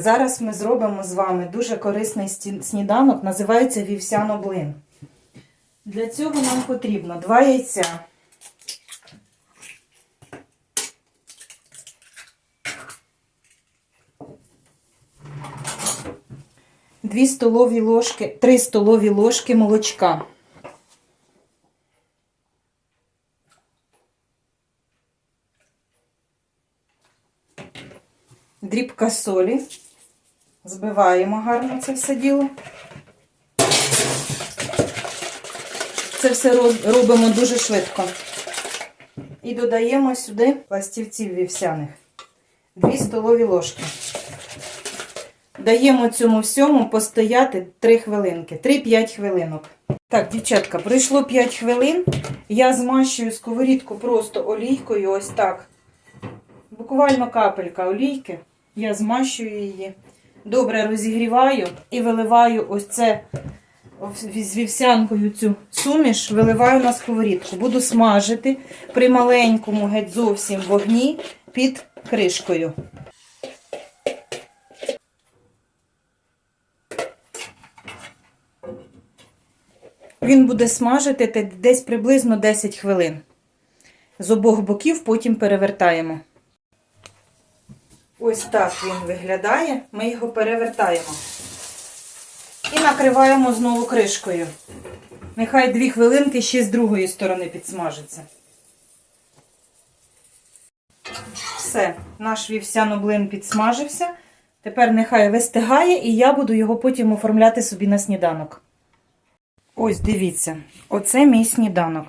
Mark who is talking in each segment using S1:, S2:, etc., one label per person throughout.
S1: Зараз ми зробимо з вами дуже корисний сніданок, називається вівсяно блин. Для цього нам потрібно 2 яйця. Дві столові ложки, 3 столові ложки молочка. Дрібка солі. Збиваємо гарно це все діло. Це все робимо дуже швидко. І додаємо сюди пластівців вівсяних. 2 столові ложки. Даємо цьому всьому постояти 3 хвилинки, 3-5 хвилинок. Так, дівчатка, пройшло 5 хвилин. Я змащую сковорідку просто олійкою, ось так. Буквально капелька олійки. Я змащую її. Добре розігріваю і виливаю ось це з вівсянкою цю суміш, виливаю на сковорідку. Буду смажити при маленькому геть зовсім вогні під кришкою. Він буде смажити десь приблизно 10 хвилин. З обох боків потім перевертаємо. Ось так він виглядає. Ми його перевертаємо. І накриваємо знову кришкою. Нехай 2 хвилинки ще з другої сторони підсмажиться. Все, наш вівсяно-блин підсмажився. Тепер нехай вистигає, і я буду його потім оформляти собі на сніданок. Ось дивіться, оце мій сніданок.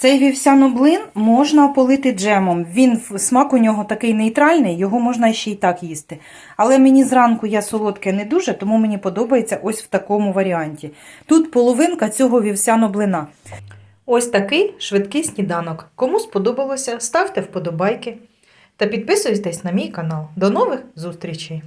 S1: Цей вівсяно-блин можна полити джемом. Він смак у нього такий нейтральний, його можна ще й так їсти. Але мені зранку я солодке не дуже, тому мені подобається ось в такому варіанті. Тут половинка цього вівсяно-блина.
S2: Ось такий швидкий сніданок. Кому сподобалося, ставте вподобайки та підписуйтесь на мій канал. До нових зустрічей!